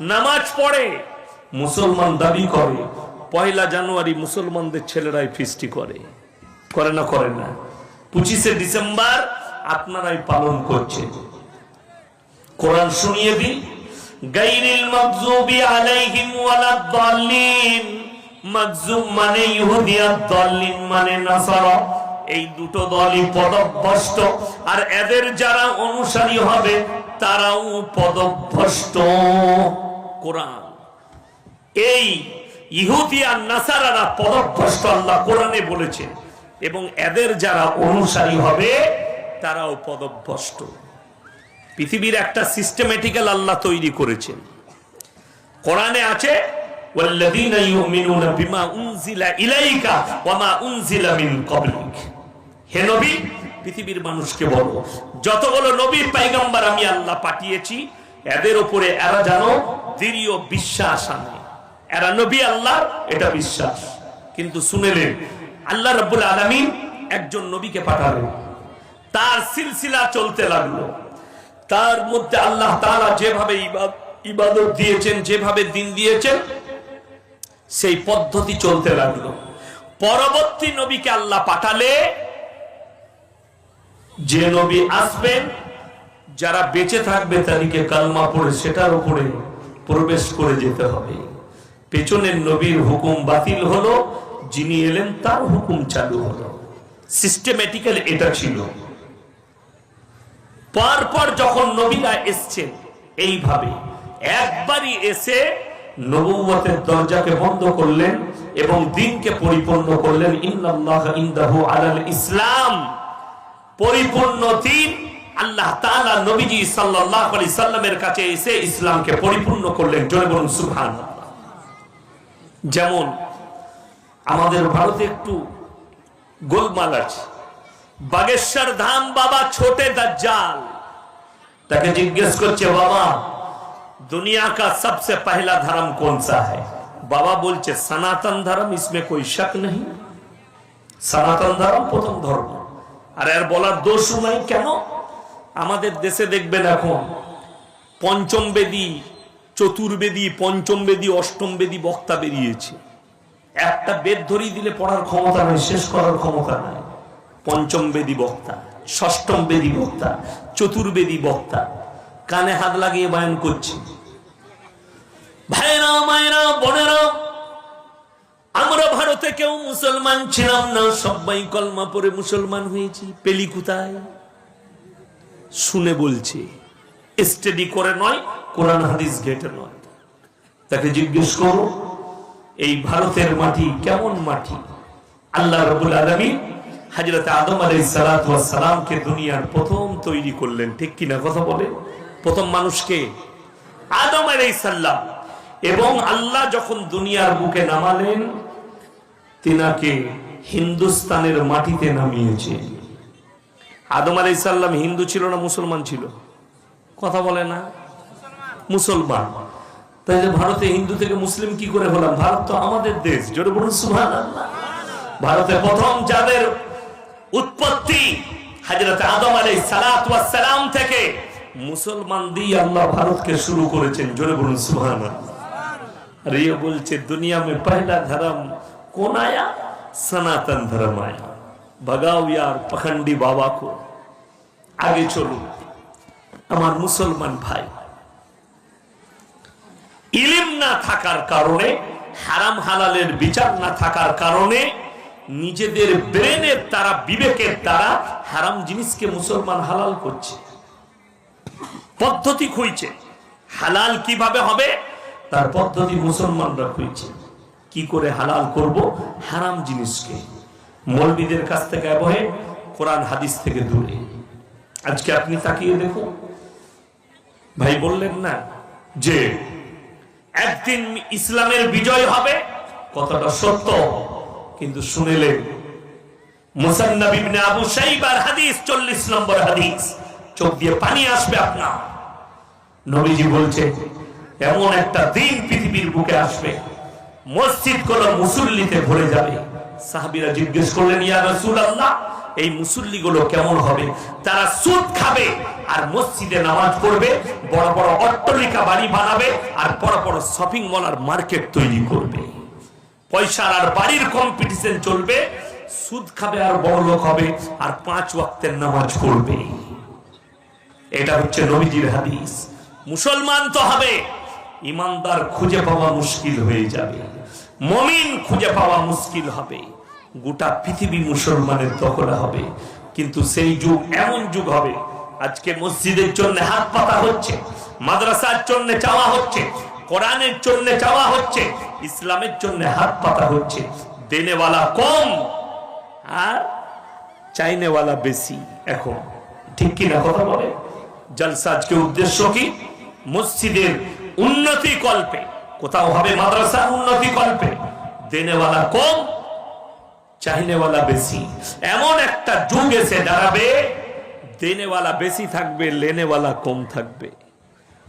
নামাজ পড়ে। মুসলমান দাবি করে। পয়লা জানুয়ারি মুসলমানদের ছেলেরাই ফিস্টি করে। করে না করে না। পঁচিশে ডিসেম্বর আপনারাই পালন করছেন। কোরআন শুনিয়ে দিন। গাইরিল মাগজুবি আলাইহিম ওয়ালাদ-দাল্লিন মানে ইহুদি মানে নাসারা। এই দুটো দলই পদভ্রষ্ট। আর এদের যারা অনুসারী হবে তারাও পদভ্রষ্ট। কোরআন এই ইহুদি আর নাসারারা পদভ্রষ্ট আল্লাহ কোরআনে বলেছেন এবং এদের যারা অনুসারী হবে তারাও পদভ্রষ্ট পৃথিবীর একটা সিস্টেমেটিক্যাল আল্লাহ তৈরি করেছেন কোরআনে আছে والذين يؤمنون بما أنزل إليك وما أنزل من قبلك হে নবী পৃথিবীর মানুষকে বলো যতগুলো নবী পাইগাম্বার আমি আল্লাহ পাঠিয়েছি এদের উপরে এরা জানো দৃঢ় বিশ্বাস আনে। এরা নবী আল্লাহ এটা বিশ্বাস। কিন্তু শুনেলেন আল্লাহ রব্বুল আলামিন একজন নবীকে পাঠালেন। তার সিলসিলা চলতে লাগল। তার মধ্যে আল্লাহ তাআলা যেভাবে ইবাদত দিয়েছেন, যেভাবে দিন দিয়েছেন, সেই পদ্ধতি চলতে লাগল। পরবর্তী নবীকে আল্লাহ পাঠালে যে নবী আসবেন যারা বেঁচে থাকবে তাদেরকে কালমা পড়ে সেটার উপরে প্রবেশ করে যেতে হবে। পেছনের নবীর হুকুম বাতিল হলো, যিনি এলেন তার হুকুম চালু হলো। সিস্টেমেটিক্যাল এটা ছিল। পরপর যখন নবীরা এসছেন, এইভাবে একবারই এসে নবুয়তের দরজাকে বন্ধ করলেন এবং দিনকে পরিপূর্ণ করলেন ইনদাহু আলাল ইসলাম। পরিপূর্ণ দিন আল্লাহ তাআলা নবীজি সাল্লাল্লাহু আলাইহি সাল্লামের কাছে এসে ইসলামকে পরিপূর্ণ করলেন জোরে বলুন সুবহানাল্লাহ যেমন আমাদের ভারতে একটু গোলমাল আছে বাগেশ্বর ধাম বাবা ছোটে দাজ্জাল তাকে জিজ্ঞেস করছে বাবা दुनिया का सबसे पहला धर्म कौन सा है বাবা বলছে সনাতন ধর্ম इसमें कोई शक नहीं সনাতন ধর্ম প্রথম ধর্ম আর এর বলার দোষ নাই কেন আমাদের দেশে দেখবেন এখন পঞ্চম বেদী চতুর্বেদী পঞ্চম বেদী, অষ্টম বেদী বক্তা বেরিয়েছে। একটা বেদ ধরিয়ে দিলে পড়ার ক্ষমতা নাই, শেষ করার ক্ষমতা নাই। পঞ্চম বেদী বক্তা, ষষ্ঠম বেদী বক্তা চতুর্বেদী বক্তা, কানে হাত লাগিয়ে বয়ান করছে। ভাইরা মায়েরা, বোনেরা, আমরা ভারতে কেউ মুসলমান ছিলাম না, সবাই কলমা পরে মুসলমান হয়েছি, পেলি কোথায়? শুনে বলছে স্টাডি করে নয়, কোরআন হাদিস ঘেটে নয়। তাকে জিজ্ঞেস করো, এই ভারতের মাটি কেমন মাটি? আল্লাহ রবুল আলমী হাজরত আদম সালামকে দুনিয়ার প্রথম তৈরি করলেন। ঠিক কিনা কথা বলে? প্রথম মানুষকে আদম আলাই সাল্লাম এবং আল্লাহ যখন দুনিয়ার বুকে নামালেন, তিনাকে হিন্দুস্তানের মাটিতে নামিয়েছে। আদম আলি ইসাল্লাম হিন্দু ছিল না মুসলমান ছিল? কথা বলে না। মুসলমান। তাই ভারতে হিন্দু থেকে মুসলিম কি করে হলাম? ভারত তো আমাদের দেশ ভারতে প্রথম যাদের উৎপত্তি হাজরত আদম আলাই সালাত সালাম থেকে মুসলমান দিয়ে আল্লাহ ভারতকে শুরু করেছেন, জোরে বলুন সুহান আর ইয়ে বলছে, দুনিয়া মে পহলা ধর্ম কোন আয়া? সনাতন ধর্ম আয়া। भगाओ यार पखंडी बाबा को आगे चलो আমার মুসলমান ভাই ইলিম না থাকার কারণে হারাম হালালের বিচার না থাকার কারণে নিজেদের ব্রেনের দ্বারা বিবেকের দ্বারা হারাম জিনিসকে মুসলমান হালাল করছে পদ্ধতি খুঁজছে হালাল কিভাবে হবে তার পদ্ধতি মুসলমানরা খুঁজছে কি করে হালাল করব হারাম জিনিসকে মৌলবীদের কাছ থেকে অ্যাভয়েড কোরআন হাদিস থেকে দূরে। আজকে আপনি তাকিয়ে দেখুন। ভাই বললেন না যে একদিন ইসলামের বিজয় হবে, কথাটা সত্য, কিন্তু শুনেলেন মুসান্নাব ইবনে আবু শাইবার হাদিস 40 নম্বর হাদিস, চোখ দিয়ে পানি আসবে আপনার। নবীজি বলছে এমন একটা দিন পৃথিবীর বুকে আসবে মসজিদগুলো মুসল্লিতে ভরে যাবে। সাহাবিরা জিজ্ঞেস করলেন, ইয়া রাসূলুল্লাহ, এই মুসল্লিগুলো কেমন হবে? তারা সুদ খাবে আর মসজিদে নামাজ পড়বে, বড় বড় অট্টালিকা বাড়ি বানাবে আর বড় বড় শপিং মল আর মার্কেট তৈরি করবে। পয়সার আর বাড়ির কম্পিটিশন চলবে, সুদ খাবে আর বড় লোক হবে আর পাঁচ ওয়াক্তের নামাজ পড়বে। এটা হচ্ছে নবীজির হাদিস। মুসলমান তো হবে, ইমানদার খুঁজে পাওয়া মুশকিল হয়ে যাবে। মমিন খুঁজে পাওয়া মুশকিল হবে। গোটা পৃথিবী মুসলমানের দখলে হবে। কিন্তু সেই যুগ এমন যুগ হবে, আজকে মসজিদের জন্য হাত পাতা হচ্ছে, মাদ্রাসার জন্য চাওয়া হচ্ছে, কোরআনের জন্য চাওয়া হচ্ছে, ইসলামের জন্য হাত পাতা হচ্ছে। দেনেওয়ালা কম আর চাইনেওয়ালা বেশি এখন। ঠিক কিনা কথা বলে? জলসা আজকে উদ্দেশ্য কি? মসজিদের উন্নতি কল্পে কোথাও হবে মাদ্রাসার উন্নতি কল্পে। দেনেওয়ালা কম চাইনেওয়ালা বেশি। এমন একটা যুগ এসে দাঁড়াবে, দেনেওয়ালা বেশি থাকবে, লেনেওয়ালা কম থাকবে।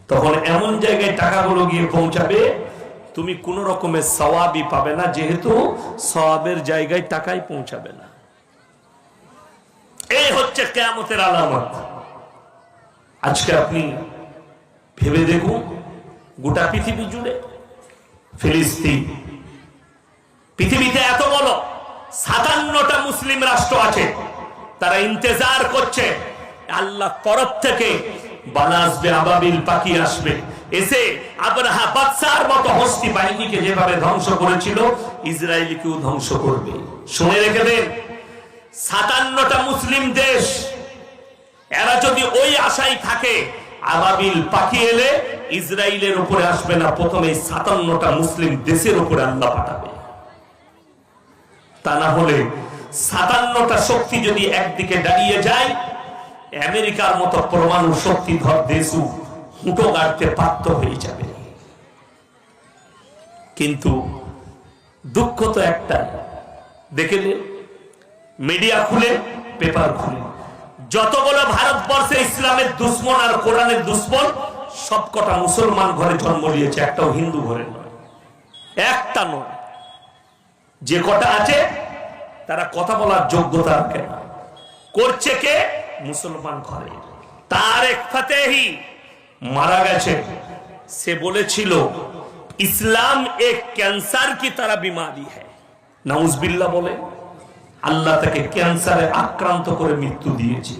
তখন এমন জায়গায় টাকাগুলো গিয়ে পৌঁছাবে, তুমি কোন রকমের সওয়াবই পাবে না, যেহেতু সওয়াবের জায়গায় টাকাই পৌঁছাবে না। এই হচ্ছে কেয়ামতের আলামত। আজকে আপনি ভেবে দেখুন, গোটা পৃথিবী জুড়ে ফিলিস্তিন। পৃথিবীতে এত বড় সাতান্নটা মুসলিম রাষ্ট্র আছে, তারা ইন্তেজার করছে। আল্লাহ তরফ থেকে আবাবিল পাখি আসবে। এসে আবরাহা বাদশার মতো হস্তি বাহিনীকে যেভাবে ধ্বংস করেছিল, ইসরায়েলকেও ধ্বংস করবে। শুনে রেখে দেন, সাতান্নটা মুসলিম দেশ, এরা যদি ওই আশায় থাকে আবাবিল পাখি এলে ইসরায়েলের উপরে আসবে না। প্রথমে সাতান্নটা মুসলিম দেশের উপরে আল্লাহ পাঠাবে। তা না হলে সাতান্নটা শক্তি যদি একদিকে দাঁড়িয়ে যায়, আমেরিকার মতো পরমাণু শক্তি ধর দেশও হুটো গাড়তে পাত্র হয়ে যাবে। কিন্তু দুঃখ তো একটা দেখেলে মিডিয়া খুলে, পেপার খুলে। যতগুলো ভারতবর্ষে ইসলামের দুশ্মন আর কোরআনের দুশ্মন, সবকটা মুসলমান ঘরে জন্ম নিয়েছে, একটাও হিন্দু ঘরে একটা নয়। যে কটা আছে, তারা কথা বলার যোগ্যতা রাখে না। করছে কে? মুসলমান ঘরে। তার এক ফাতেহি মারা গেছে। সে বলেছিল, ইসলাম এক ক্যান্সার কি তারা বিমারি হ্যাঁ নাউজবিল্লা বলে আল্লাহ তাকে ক্যান্সারে আক্রান্ত করে মৃত্যু দিয়েছে।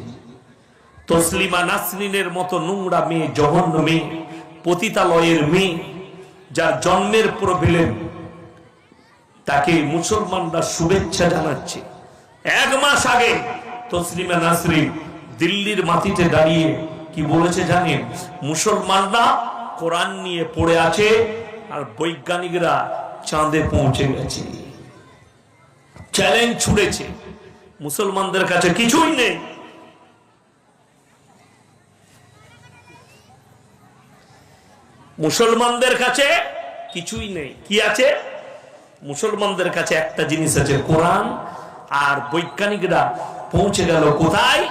তসলিমা নাসরিনের মতো নোংরা মেয়ে, জঘন্য মেয়ে, পতিতালয়ের মেয়ে, যার জন্মের প্রভিলেন, তাকে মুসলমানরা শুভেচ্ছা জানাচ্ছে। এক মাস আগে তসলিমা নাসরিন দিল্লির মাটিতে দাঁড়িয়ে কি বলেছে জানেন? মুসলমানরা কোরআন নিয়ে পড়ে আছে আর বৈজ্ঞানিকরা চাঁদে পৌঁছে গেছে। চ্যালেঞ্জ ছুড়েছে। মুসলমানদের কাছে কিছুই নেই। মুসলমানদের কাছে কিছুই নেই। কি আছে? মুসলমানদের কাছে একটা জিনিস আছে, কোরআন। আর বৈজ্ঞানিকরা পৌঁছে গেল কোথায়?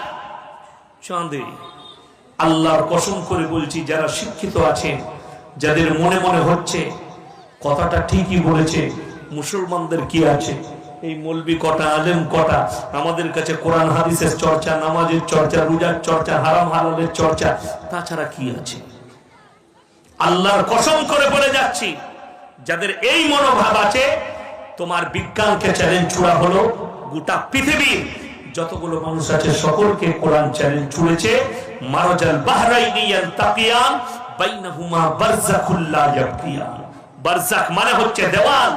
আল্লাহর কসম করে বলছি, যারা শিক্ষিত আছেন, যাদের মনে মনে হচ্ছে, কথাটা ঠিকই বলেছে, মুসলমানদের কি আছে? এই মলবি কটা, আলেম কটা, আমাদের কাছে কোরআন, হাদিসের চর্চা, নামাজের চর্চা, রোজার চর্চা, হারাম, হালালের চর্চা, তাছাড়া কি আছে? আল্লাহর কসম করে বলে যাচ্ছি, যাদের এই মনোভাব আছে, তোমার বিজ্ঞানকে চ্যালেঞ্জ ছুড়া হলো গোটা পৃথিবীর। যতগুলো মানুষ আছে, সকলকে কোরআন চ্যালেঞ্জ ছুড়েছে মারজাল বাহরাইনি ইয়ালতাকিয়ান বাইনাহুমা বারযাখুল লা ইয়াবকিয়ান। বারযাখ মানে হচ্ছে দেওয়াল,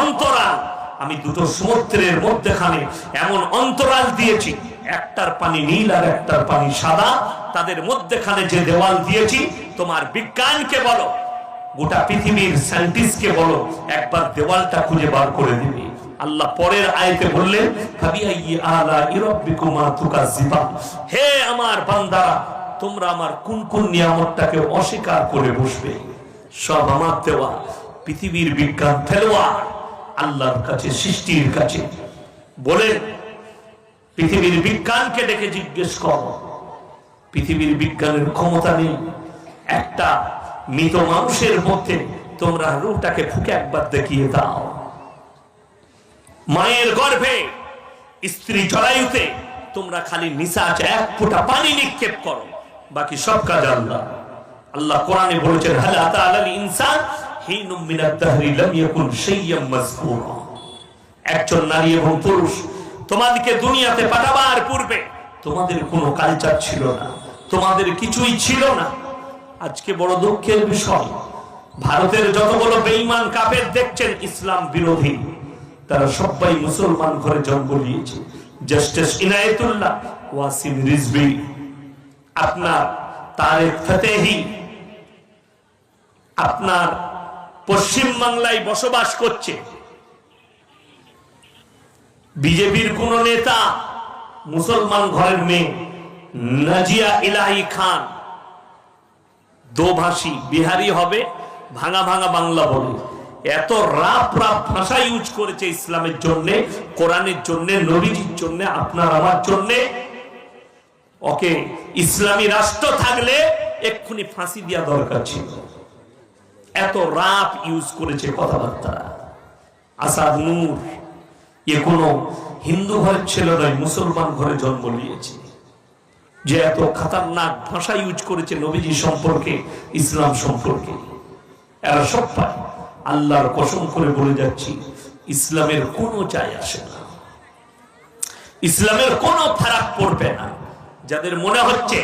অন্তরাল। আমি দুটো সমুদ্রের মধ্যখানে এমন অন্তরাল দিয়েছি, একটার পানি নীল আর একটার পানি সাদা। তাদের মধ্যখানে যে দেওয়াল দিয়েছি, তোমার বিজ্ঞানকে বলো, গোটা পৃথিবীর সায়েন্টিস্টকে বলো, একবার দেওয়ালটা খুঁজে বার করে দিবে। আল্লাহ পরের আয়তে বললেন হে আমার বান্দারা, তোমরা আমার কোন কোন নিয়ামতটাকে অস্বীকার করে বসবে? সব আমার দেওয়া, পৃথিবীর বিজ্ঞান ফেলোয়ার আল্লাহর কাছে, সৃষ্টির কাছে। বলে, পৃথিবীর বিজ্ঞানকে ডেকে জিজ্ঞেস কর। পৃথিবীর বিজ্ঞানের ক্ষমতা নেই। একটা মৃত মানুষের মধ্যে তোমরা রুহটাকে ফুকে একবার দেখিয়ে দাও। মায়ের গর্ভে স্ত্রী জরায়ুতে তোমরা খালি নিশাচ এক ফোঁটা পানি নিক্ষেপ করো। বাকি সব কাজ আল্লাহ। আল্লাহ কোরআনে বলেছেন, হালা তাআলাল ইনসান একজন নারী এবং পুরুষ তোমাদেরকে দুনিয়াতে পাঠাবার পূর্বে তোমাদের কোনো কালচার ছিল না, তোমাদের কিছুই ছিল না। আজকে বড় দুঃখের বিষয়, ভারতের যতগুলো বেঈমান কাফের দেখছেন ইসলাম বিরোধী, তারা সবাই মুসলমান ঘরে জন্ম নিয়েছে। জাস্টিস ইনায়েতুল্লাহ ওয়াসিম রিজভি, আপনার তারেক ফতেহি, আপনার পশ্চিম বাংলায় বসবাস করছে। বিজেপির কোন নেতা মুসলমান ঘরের মেয়ে নাজিয়া ইলাহি খান দোভাষী, বিহারি হবে, ভাঙা ভাঙা বাংলা বলে। এত রাপ রাপ ভাষা ইউজ করেছে ইসলামের জন্য, কোরআনের জন্য, নবীজির জন্য, আপনার আমার জন্য। ওকে, ইসলামী রাষ্ট্র থাকলে এক্ষুনি ফাঁসি দেওয়া দরকার ছিল। এত রাপ ইউজ করেছে কথাবার্তা। আসাদ নূর, এ কোনো হিন্দু ঘরের ছেলে নয়, মুসলমান ঘরে জন্ম নিয়েছে। যে এত খাতারনাক ভাষা ইউজ করেছে নবীজি সম্পর্কে, ইসলাম সম্পর্কে। এরা সব পায়। আল্লাহর কসম করে বলে যাচ্ছি, ইসলামের কোনো চাই আসে না। ইসলামের কোনো ফারাক পড়বে না। যাদের মনে হচ্ছে,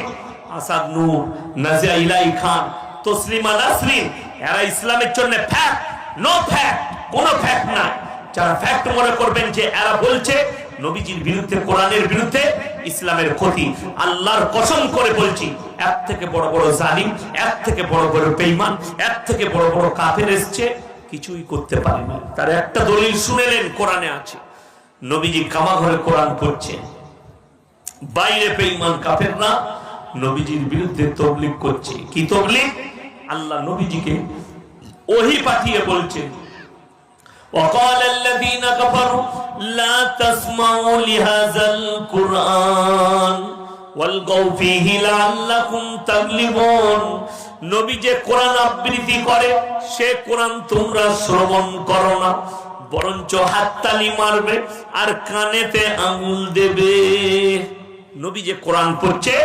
আসাদ নূর, নাজিয়া ইলাই খান, তসলিমা নাসরিন এরা ইসলামের জন্য ফ্যাক্ট নো ফ্যাক্ট কোনো ফ্যাক্ট না। যারা ফ্যাক্ট মনে করবেন যে এরা বলছে, নবীজির বিরুদ্ধে, কোরআনের বিরুদ্ধে ইসলামের ক্ষতি। আল্লাহর কসম করে বলছি এক থেকে বড় বড় জালিম এক থেকে বড় বড় বেঈমান এক থেকে বড় বড় কাফের এসছে, কিছুই করতে পারে না। তার একটা দলিল শুনেলেন, কোরআনে আছে। নবীজি কামা ঘরে কোরআন পড়ছে। বাইরে বেঈমান কাফের না নবীজির বিরুদ্ধে তবলিগ করছে। কি তবলিগ? আল্লাহ নবীজিকে ওহি পাঠিয়ে বলছেন وقال الذين كفروا لا تسمعوا لهذا القرآن والغوا فيه لعلكم تغلبون নবী যে কোরআন আবৃত্তি করে সে কোরআন তোমরা শ্রবণ করো না বরঞ্চ হাততালি মারবে আর কানেতে আঙুল দেবে নবী যে কোরআন পড়ছে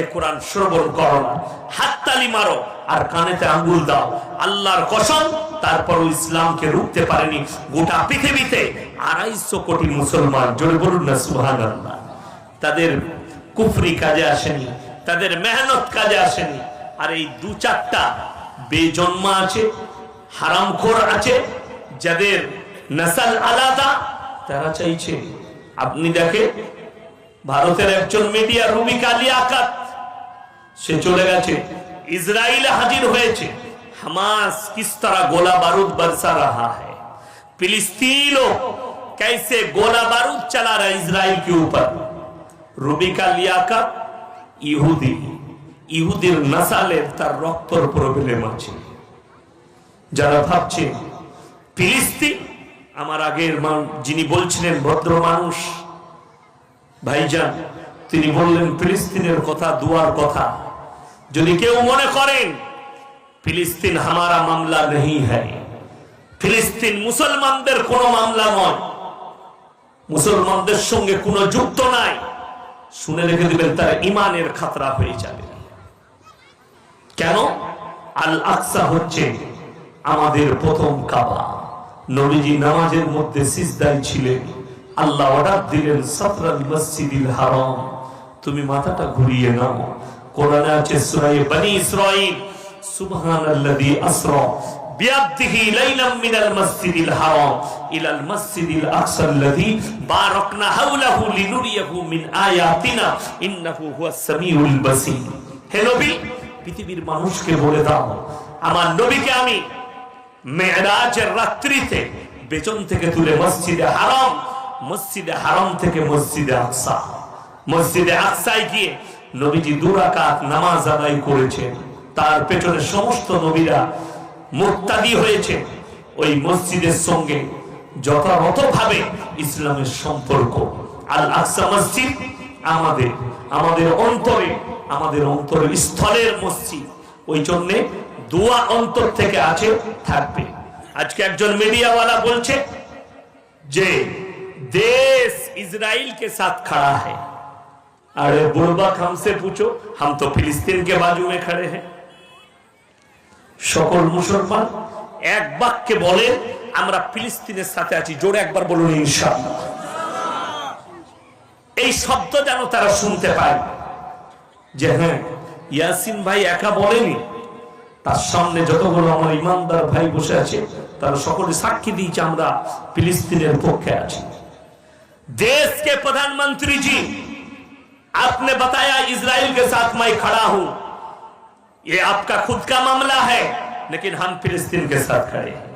এ কোরআন শ্রবণ করো না। হাততালি মারো আর কানেতে আঙ্গুল দাও। আল্লাহর কসম তারপর ইসলামকে রুখতে পারেনি গোটা পৃথিবীতে আড়াইশো কোটি মুসলমান। জোরে বলুন না সুহান তাদের কুফরি কাজে আসেনি, তাদের মেহনত কাজে আসেনি। আর এই দু চারটা বেজন্মা আছে, হারামখোর আছে, যাদের নাসাল আলাদা, তারা চাইছে, আপনি দেখে ভারতের একজন মিডিয়া রুবি কালী আকাত সে চলে গেছে ইসরায়েলে হাজির হয়েছে হামাস किस तरह गोला बारूद बरसा रहा है फिलिस्तीनों कैसे गोला बारूद चला रहा है इजराइल के ऊपर রুবি का লিয়াকাত ইহুদি ইহুদির নাসালের তার রক্তর প্রবলেম আছে যারা ভাবছে ফিলিস্তিন আমার আগের মান- যিনি বলছিলেন ভদ্র মানুষ ভাইজান তিনি বললেন ফিলিস্তিনের কথা দুয়ার কথা যদি কেউ মনে করেন, ফিলিস্তিন হামারা মামলা নেই হ্যায় ফিলিস্তিন মুসলমানদের কোনো মামলা নয়। মুসলমানদের সঙ্গে কোনো যুক্ত নাই। শুনে রেখে দিবেন, তার ইমানের খাতরা হয়ে যাবে। কেন? আল আকসা হচ্ছে আমাদের প্রথম কাবা। নবীজি নামাজের মধ্যে সিজদায় ছিলেন। আল্লাহ অর্ডার দিলেন, সাতরাল মসজিদিল হারাম। তুমি মাথাটা ঘুরিয়ে নাও। কোরআনে আছে সূরা ইসরাঈল, সুবহানাল্লাযী আসরা লাইলাম মিনাল হারাম ইলাল আকসা আল্লাযী বারাকনা হাওলাহু লিনুরিয়াহু মিন আয়াতিনা, ইন্নাহু হুয়াস সামিউল হে নবী, পৃথিবীর মানুষকে বলে দাও, আমার নবীকে আমি মেহরাজের রাত্রিতে বেতন থেকে তুলে মসজিদে হারাম মসজিদে হারাম থেকে মসজিদে আকসা, মসজিদে আকসায় গিয়ে নবীজি দুরাকাত নামাজ আদায় করেছে। তার পেছনে সমস্ত নবীরা মোত্তাদি হয়েছে ওই মসজিদের সঙ্গে। যথাযথভাবে ইসলামের সম্পর্ক। আল আকসা মসজিদ আমাদের আমাদের অন্তরে, আমাদের অন্তরের স্থলের মসজিদ। ওই জন্যে দোয়া অন্তর থেকে আছে, থাকবে। আজকে একজন মিডিয়াওয়ালা বলছে যে, দেশ ইসরায়েলকে সাথ খাড়া হয়। अरे बुड़बक हमसे पूछो हम तो फिलिस्तीन के बाजू में खड़े हैं সকল মুসলমান এক বাক্যে বলে আমরা ফিলিস্তিনের সাথে আছি জোরে একবার বলুন ইনশাআল্লাহ এই শব্দ যেন তারা শুনতে পায় যে হ্যাঁ ইয়াসিন ভাই একা বলেনি তার সামনে যতগুলো আমার ইমানদার ভাই বসে আছে তারা সকলে সাক্ষী দিয়েছে আমরা ফিলিস্তিনের পক্ষে আছি देश के प्रधानमंत्री जी आपने बताया इसराइल के साथ मैं खड़ा हूँ। ये आपका खुद का मामला है, लेकिन हम फिलिस्तीन के साथ खड़े हैं।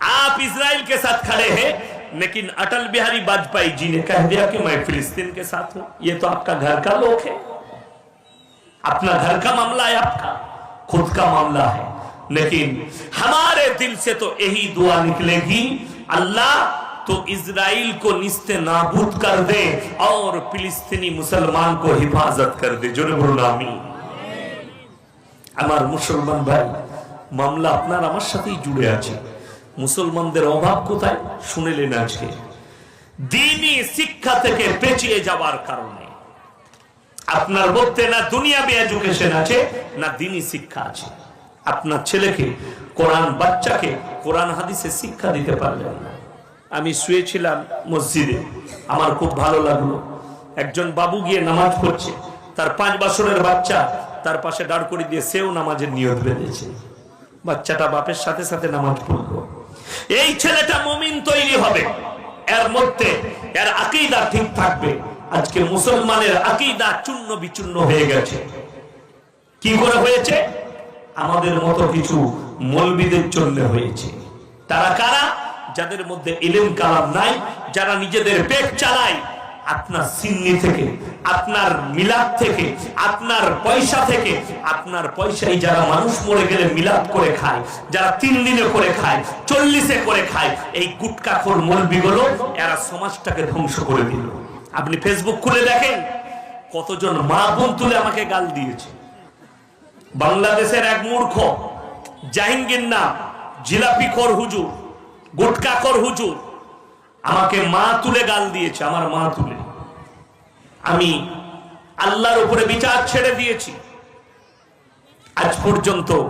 आप इसराइल के साथ खड़े हैं, लेकिन अटल बिहारी वाजपेयी जी ने कह दिया कि मैं फिलिस्तीन के साथ हूँ। ये तो आपका घर का लोग है। अपना घर का मामला है आपका, खुद का मामला है। लेकिन हमारे दिल से तो यही दुआ निकलेगी, अल्लाह तो इज़राइल को निस्ते नाबूद कर दे और फिलिस्तीनी मुसलमान को हिफाजत कर दे जो नामी আমার মুসলমান ভাই মামলা আপনার আমার সাথেই জুড়ে আছে মুসলমানদের অভাব কোথায় শুনেলেন আজকে দিনই শিক্ষা থেকে পেঁচিয়ে যাওয়ার কারণে আপনার মধ্যে না দুনিয়াবি এডুকেশন আছে না দিনই শিক্ষা আছে আপনার ছেলেকে কোরআন বাচ্চাকে কোরআন হাদিসে শিক্ষা দিতে পারলেন না আমি শুয়েছিলাম মসজিদে। আমার খুব ভালো লাগল। একজন বাবু গিয়ে নামাজ পড়ছে। তার পাঁচ বছরের বাচ্চা তার পাশে দাঁড় করে দিয়ে সেও নামাজের নিয়ত বেঁধেছে। বাচ্চাটা বাপের সাথে সাথে নামাজ পড়ল। এই ছেলেটা মমিন তৈরি হবে। এর মধ্যে এর আকিদা ঠিক থাকবে। আজকে মুসলমানের আকিদা চূর্ণ বিচূর্ণ হয়ে গেছে। কি করে হয়েছে? আমাদের মতো কিছু মলবিদের জন্য হয়েছে। তারা কারা? যাদের মধ্যে ইলেম কালাম নাই, যারা নিজেদের পেট চালায়, আপনার সিন্নি থেকে, আপনার মিলাদ থেকে, আপনার পয়সা থেকে, আপনার পয়সায় যারা মানুষ মরে গেলে মিলাদ করে খায়, যারা তিন দিনে করে খায়, চল্লিশে করে খায়, এই গুটকাখোর মলবিগুলো এরা সমাজটাকে ধ্বংস করে দিল। আপনি ফেসবুক খুলে দেখেন, কতজন মা বোন তুলে আমাকে গাল দিয়েছে। বাংলাদেশের এক মূর্খ, জাহিঙ্গীর নাম, জিলাপি কর হুজুর। গুটকা কর হুজুর। আমাকে মা তুলে গাল দিয়েছে, আমার মা তুলে। আমি আল্লাহর উপরে বিচার ছেড়ে দিয়েছি। আজ পর্যন্ত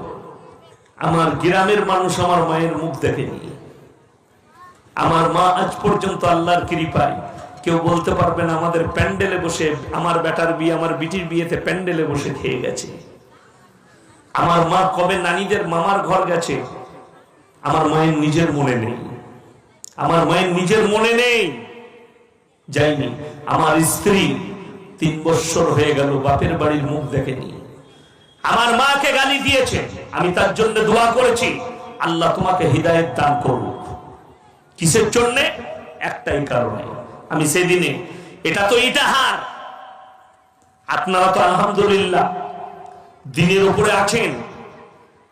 আমার গ্রামের মানুষ আমার মায়ের মুখ দেখেনি। আমার মা আজ পর্যন্ত আল্লাহর কৃপায়। কেউ বলতে পারবে না, আমাদের প্যান্ডেলে বসে আমার বেটার বিয়ে, আমার বিটির বিয়েতে প্যান্ডেলে বসে খেয়ে গেছে। আমার মা কবে নানিদের মামার ঘর গেছে আমার মায়ের নিজের মনে নেই। আমার মায়ের নিজের মনে নেই। যাইনি। আমার স্ত্রী তিন বছর হয়ে গেল, বাপের বাড়ির মুখ দেখেনি। আমার মাকে গালি দিয়েছে। আমি তার জন্য দোয়া করেছি। আল্লাহ তোমাকে হৃদায়ত দান করুক। কিসের জন্য? একটাই কারণে। আমি সেদিনে, এটা তো ইটাহার। আপনারা তো আলহামদুলিল্লাহ দিনের উপরে আছেন।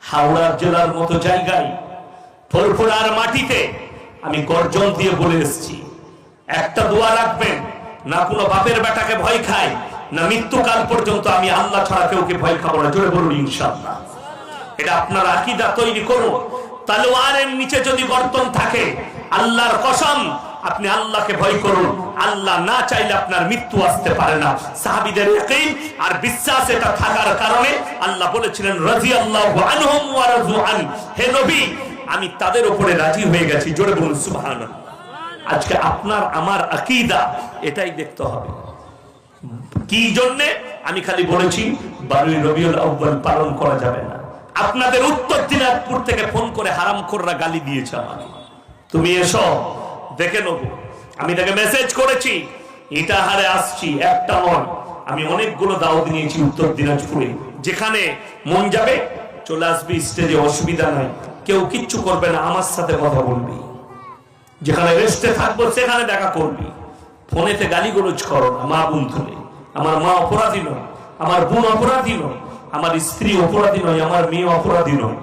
হাওড়া জেলার মতো জায়গায় ফরফরার মাটিতে আমি গর্জন দিয়ে বলে এসেছি, একটা দোয়া রাখবেন, না কোনো বাপের বেটাকে ভয় খায়, না মৃত্যুকাল পর্যন্ত আমি আল্লাহ ছাড়া কেউকে ভয় খাব না। জোরে বলুন, ইনশাআল্লাহ। এটা আপনার আকিদা তৈরি করুন। তালোয়ারের নিচে যদি বর্তন থাকে, আল্লাহর কসম, আপনি আল্লাহকে ভয় করুন। আল্লাহ না চাইলে আপনার মৃত্যু আসতে পারে না। সাহাবিদের ইয়াকিন আর বিশ্বাস এটা থাকার কারণে আল্লাহ বলেছিলেন, রাদিয়াল্লাহু আনহুম ওয়া রাযু আন। হে নবী আমি তাদের উপরে রাজি হয়ে গেছি। জোরে বলুন, সুবহানাল্লাহ। আজকে আপনার, আমার আকীদা এটাই দেখতে হবে। কি জন্যে? আমি খালি বলেছি, বারোই রবিউল আউ্বাল পালন করা যাবে না। আপনাদের উত্তর দিনাজপুর থেকে ফোন করে হারাম খোররা গালি দিয়েছে আমাকে। তুমি এসো, দেখে নেব। আমি তাকে মেসেজ করেছি ইটাহারে আসছি, একটা নয়। আমি অনেকগুলো দাওয়াত নিয়েছি উত্তর দিনাজপুরে। যেখানে মন যাবে, চলে আসবি স্টেজে অসুবিধা নাই। কেউ কিচ্ছু করবে না, আমার সাথে কথা বলবি। যেখানে রেস্টে থাকব, সেখানে দেখা করবি। ফোনেতে গালি গালিগুলোজ করো না, মা বোন তুলে আমার মা অপরাধী নয়, আমার বোন অপরাধী নয়, আমার স্ত্রী অপরাধী নয়, আমার মেয়ে অপরাধী নয়।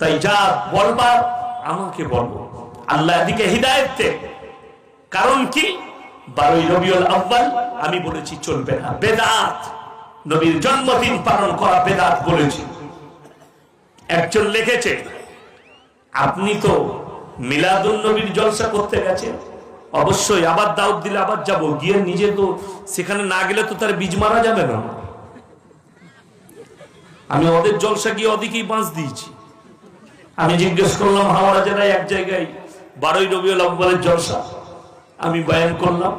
তাই যা বলবার, আমাকে বলব আল্লাহ এদিকে হৃদায়ত কারণ কি? বারোই রবিউল আব্বাল আমি বলেছি, চলবে না। বেদাত, নবীর জন্মদিন পালন করা বেদাত বলেছি। একজন লিখেছে আপনি তো মিলাদুল নবীর জলসা করতে গেছেন। অবশ্যই আবার দাউদ দিলে আবার যাব। গিয়ে নিজে তো সেখানে না গেলে তো তার বীজ মারা যাবে না। আমি ওদের জলসা গিয়ে ওদিকেই বাঁশ দিয়েছি। আমি জিজ্ঞেস করলাম, হাওড়া জেলায় এক জায়গায় বারোই রবিউল আব্বালের জলসা। আমি বয়ান করলাম।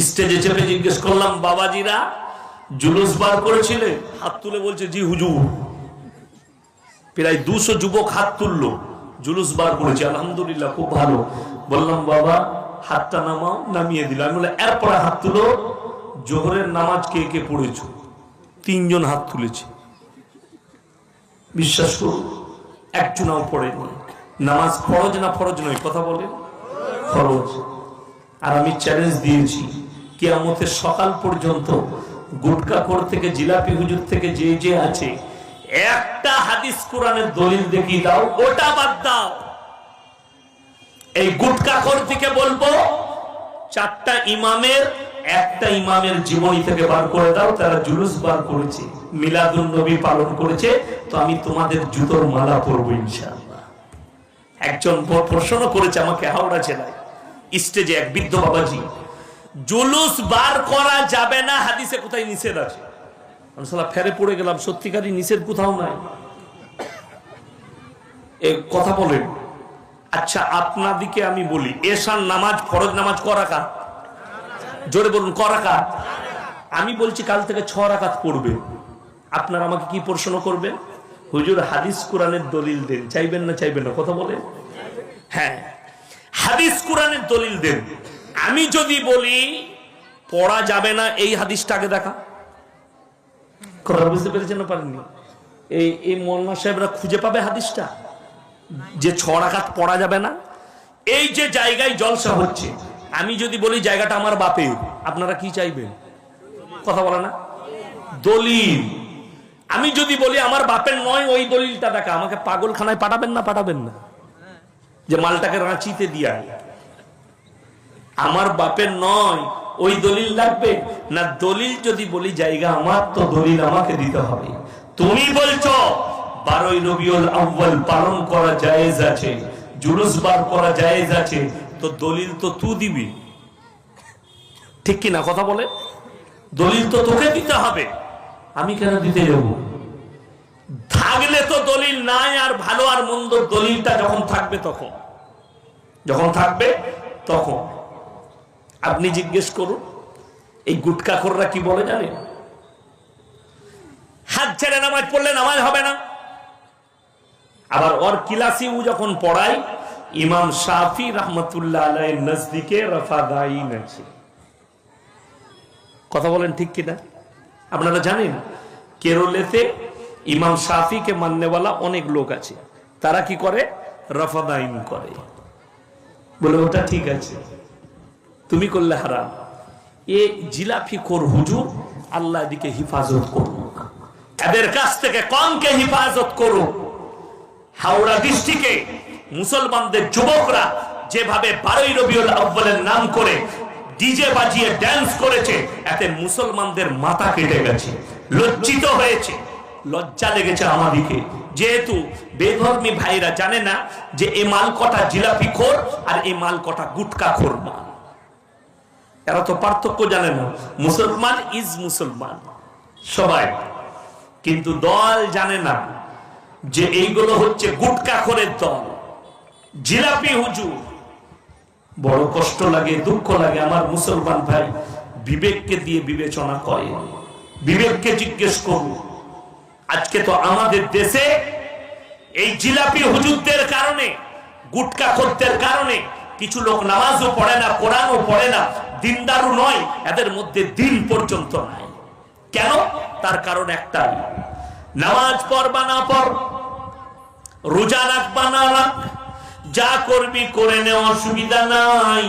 স্টেজে চেপে জিজ্ঞেস করলাম, বাবাজিরা জুলুস বার করেছিলে হাত তুলে বলছে, জি হুজুর। প্রায় দুশো যুবক হাত তুললো, জুলুস বার করেছে, আলহামদুলিল্লাহ, খুব ভালো। বললাম, বাবা, হাতটা নামাও। নামিয়ে দিলাম আমি বললাম, এরপরে হাত তুলো, জোহরের নামাজ কে কে পড়েছো? তিনজন হাত তুলেছে। বিশ্বাস করুন, একজনাও পড়েনি। নামাজ ফরজ না ফরজ নয়, কথা বলে ফরজ। আর আমি চ্যালেঞ্জ দিয়েছি, কেয়ামতের সকাল পর্যন্ত গুটকাখোর থেকে, জিলাপি হুজুর থেকে যে যে আছে একটা হাদিস কোরআনের দলিল দেখিয়ে দাও, ওটা বাদ দাও। এই গুটকাখোর থেকে বলব, চারটা ইমামের, একটা ইমামের জীবনী থেকে বার করে দাও, তারা জুলুস বার করেছে মিলাদুল নবী পালন করেছে, তো আমি তোমাদের জুতোর মালা পরবো ইনশাআল্লাহ। একজন প্রশ্ন করেছে আমাকে, হাওড়া জেলায়, স্টেজে এক বৃদ্ধ বাবাজি, জুলুস বার করা যাবে না, হাদিসে কোথায় নিষেধ আছে? আমি সালা ফেরে পড়ে গেলাম, সত্যিকারই নিষেধ কোথাও নাই। এ কথা বলেন। আচ্ছা আপনাদিকে আমি বলি, এশার নামাজ, ফরজ নামাজ করাকা জোরে বলুন করাকা আমি বলছি কাল থেকে ছ রাকাত পড়বে। আপনারা আমাকে কি প্রশ্ন করবেন? হুজুর, হাদিস কোরআনের দলিল দেন। চাইবেন না চাইবেন না, কথা বলে হ্যাঁ হাদিস কোরআনের দলিল দেন। আমি যদি বলি, পড়া যাবে না, এই হাদিসটাকে দেখা। কথা বুঝতে পেরেছেন না পারেননি? এই এই মোল্লা সাহেবরা খুঁজে পাবে হাদিসটা? যে ছ রাকাত পড়া যাবে না? এই যে জায়গায় জলসা হচ্ছে, আমি যদি বলি জায়গাটা আমার বাপের, আপনারা কি চাইবেন? কথা বলে না? দলিল। আমি যদি বলি আমার বাপের নয়, ওই দলিলটা দেখা। আমাকে পাগলখানায় পাঠাবেন না পাঠাবেন না? যে মালটাকে রাঁচিতে দিয়া আমার বাপের নয় ওই দলিল লাগবে? না, দলিল যদি বলি, জায়গা আমার, তো দলিল আমাকে দিতে হবে। তুমি বলছো, বারোই রবিউল আউ্বাল পালন করা জায়েজ আছে, জুলুস বার করা জায়েজ আছে, তো দলিল তো তু দিবি। ঠিক কি না কথা বলে? দলিল তো তোকে দিতে হবে। আমি কেন দিতে যাব? থাকলে তো দলিল নাই, আর ভালো আর মন্দ দলিলটা যখন থাকবে তখন। যখন থাকবে তখন। আপনি জিজ্ঞেস করুন, এই গুটকাখোররা কি বলে জানেন? হাত ছেড়ে নামাজ পড়লে নামাজ হবে না। আবার ওর কিলাসিউ যখন পড়াই ইমাম শাফি রহমতুল্লাহ আলাই নজদিকে রফাদাইন আছে কথা বলেন ঠিক কিনা? আপনারা জানেন, কেরলেতে ইমাম শাফিকে মাননেওয়ালা অনেক লোক আছে। তারা কি করে? রফাদাইন করে। বলে ওটা ঠিক আছে। তুমি করলে হারাম। এ জিলাফি কর হুজুর, আল্লাহ দিকে হিফাজত করুক। এদের কাছ থেকে কমকে হিফাজত করুক। হাওড়া ডিস্ট্রিক্টে মুসলমানদের যুবকরা যেভাবে বারোই রবিউল আব্বালের নাম করে ডিজে বাজিয়ে ড্যান্স করেছে, এতে মুসলমানদের মাথা কেটে গেছে, লজ্জিত হয়েছে, লজ্জা লেগেছে আমাদিকে। যেহেতু বেধর্মী ভাইরা জানে না যে এ মাল কটা জিলাপি খোর আর এই মাল কটা গুটকা খোর মাল। এরা তো পার্থক্য জানে না মুসলমান ইজ মুসলমান। সবাই। কিন্তু দল জানে না যে এইগুলো হচ্ছে গুটকা খোরের দল। জিলাপি হুজুর। বড় কষ্ট লাগে, দুঃখ লাগে। আমার মুসলমান ভাই বিবেককে দিয়ে বিবেচনা করে। বিবেককে জিজ্ঞেস করুন, আজকে তো আমাদের দেশে এই জিলাপি হুজুরদের কারণে, গুটকা খদ্দের কারণে কিছু লোক নামাজও পড়ে না, কোরআনও পড়ে না দিনদারু নয়, এদের মধ্যে দিন পর্যন্ত নাই। কেন? তার কারণ একটাই। নামাজ পড়বা না পড়, রোজা রাখবা না রাখ, যা করবি করে নে, অসুবিধা নাই।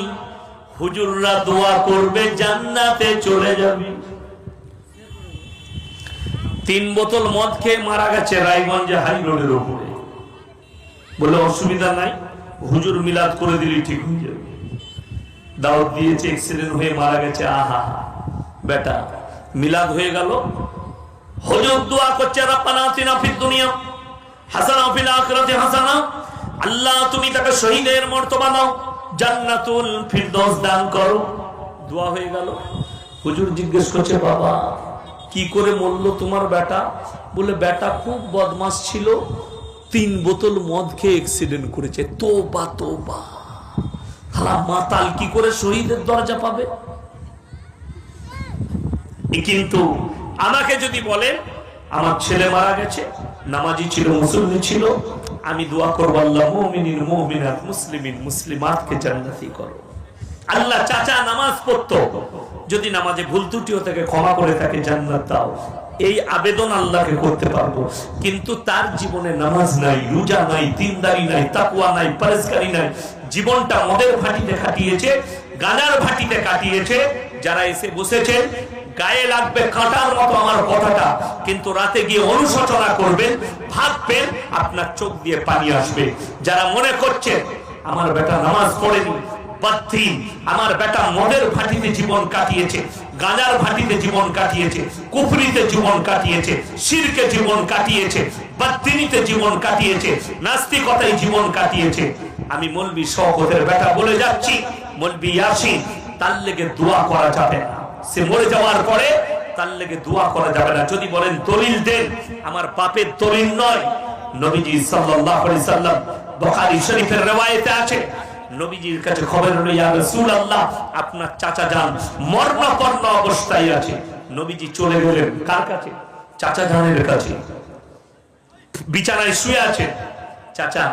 হুজুররা দোয়া করবে, জান্নাতে চলে যাবে। তিন বোতল মদ খেয়ে মারা গেছে রায়গঞ্জে হাই রোডের উপরে বলে অসুবিধা নাই? হুজুর মিলাদ করে দিলি ঠিক হয়ে যাবে। দাওয়াত দিয়েছে এক্সিডেন্ট হয়ে মারা গেছে, আহা, বেটা, মিলাদ হয়ে গেল। হুজুর দোয়া করছে, রব্বানা আতিনা ফিদ দুনিয়া হাসানা ফিল আখিরাতি হাসানা। আল্লাহ, তুমি তাকে শহীদের মর্তবা দাও, জান্নাতুল ফিরদৌস দান করো। দোয়া হয়ে গেল। হুজুর জিজ্ঞেস করছে, বাবা, কি করে মরলো তোমার বেটা? বলে, বেটা খুব বদমাস ছিল তিন বোতল মদ খেয়ে অ্যাক্সিডেন্ট করেছে। তোবা তোবা। হালা মাতাল কি করে শহীদের দরজা পাবে? কিন্তু আমাকে যদি বলে, আমার ছেলে মারা গেছে, নামাজি ছিল মুসলমান ছিল, আমি দোয়া করব আল্লাহ, মুমিনিন, মুমিনাত, মুসলিমিন, মুসলিমাতকে জান্নাতি করো। আল্লাহ চাচা নামাজ পড়তো। যদি নামাজে ভুল ত্রুটিও থেকে, ক্ষমা করে তাকে জান্নাত দাও। এই আবেদন আল্লাহকে করতে পারব। কিন্তু তার জীবনে নামাজ নাই, রোজা নাই তিনদারি নাই তাকুয়া নাই পরেশকারী নাই। জীবনটা মদের ভাটিতে কাটিয়েছে গাজার ভাটিতে কাটিয়েছে, যারা এসে বসেছে, গায়ে লাগবে কাঁটার মতো আমার কথাটা। কিন্তু রাতে গিয়ে অনুশোচনা করবেন, ভাববেন আপনার চোখ দিয়ে পানি আসবে। যারা মনে করছে, আমার বেটা নামাজ পড়েনি আমার বেটা মদের ভাটিতে জীবন কাটিয়েছে গাঁজার ভাটিতে জীবন কাটিয়েছে, কুফরিতে জীবন কাটিয়েছে, শিরকে জীবন কাটিয়েছে, বাত্তিনিতে জীবন কাটিয়েছে, নাস্তিকতায় জীবন কাটিয়েছে। আমি মলবি শওকতের বেটা বলে যাচ্ছি, মলবি ইয়াসিন, তার লেগে দোয়া করা যাবে না। সে মরে যাওয়ার পরে তার লেগে দোয়া করা যাবে না। যদি বলেন দলিল দেন, আমার পাপের দলিল নয়। নবীজি সাল্লাল্লাহু আলাইহি সাল্লাম বুখারী শরীফের রওয়ায়েতে আছে নবীজির কাছে খবর হলো, ইয়া রাসূলুল্লাহ, আপনার চাচা যান, মরণাপন্ন অবস্থায় আছে। নবীজি চলে গেলেন, কার কাছে? চাচা জানের কাছে। বিছানায় শুয়ে আছে। চাচা,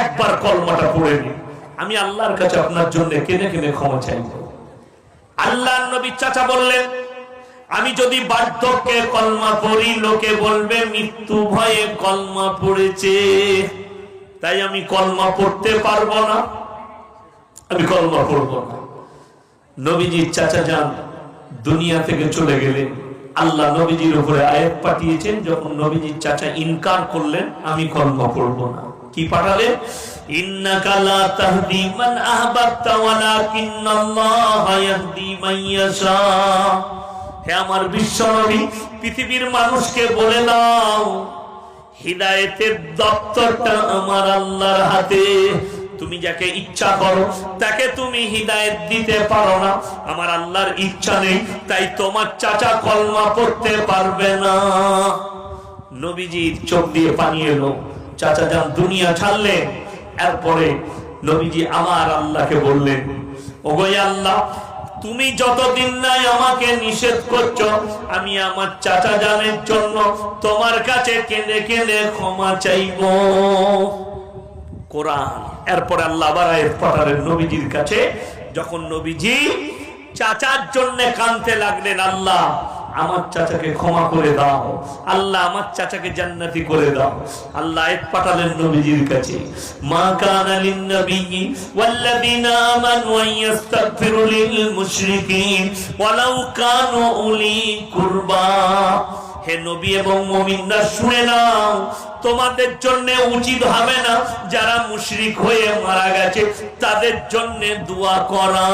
একবার কলমাটা পড়ে নিন আমি আল্লাহর কাছে আপনার জন্য কেঁদে কেঁদে ক্ষমা চাইব। আল্লাহ নবী চাচা বললেন, আমি যদি বার্ধক্যে কলমা পড়ি, লোকে বলবে, মৃত্যু ভয়ে কলমা পড়েছে। তাই আমি কলমা পড়তে পারব না। আমি কলমা পড়ব না। নবীজির চাচা যান, দুনিয়া থেকে চলে গেলেন আল্লাহ নবীজির উপরে আয়াত পাঠিয়েছেন, যখন নবীজির চাচা ইনকার করলেন, আমি কলমা পড়ব না। কি পাঠালেন? ইন্নাকা লা তাহদি মান আহবাবতা ওয়ালাকিন্নাল্লাহা ইয়াহদি মান ইয়াশা। হে আমার বিশ্বনবী পৃথিবীর মানুষকে বলে দাও, হিদায়েতের দপ্তরটা আমার আল্লাহর হাতে। তুমি যাকে ইচ্ছা করো, তাকে তুমি হিদায়েত দিতে পারো না। আমার আল্লাহর ইচ্ছা নেই, তাই তোমার চাচা কলমা পড়তে পারবে না। নবীজির চোখ দিয়ে পানি এলো। চাচা যান দুনিয়া ছাড়লেন এরপরে নবীজি আমার আল্লাহকে বললেন, ওগো আল্লাহ, তুমি যতদিন নাই আমাকে নিষেধ করছ, আমি আমার চাচা জানের জন্য তোমার কাছে কেঁদে কেঁদে ক্ষমা চাইব। কোরআন। এরপর আল্লাহ নবীজির কাছে যখন নবীজি চাচার জন্য কানতে লাগলেন, আল্লাহ, আমার চাচাকে ক্ষমা করে দাও। আল্লাহ, আমার চাচাকে জান্নাতি করে দাও। আল্লাহ আয়াত পাঠালেন নবীজির কাছে, মা নবিয়্যি ওয়াল্লাযিনা আমানু লিল মুশরিকিন ওয়ালাউ কানু উলি কুরবা। হে নবী এবং মুমিনরা, শুনে নাও তোমাদের জন্য উচিত হবে না যারা মুশরিক হয়ে মারা গেছে তাদের জন্য দোয়া করা।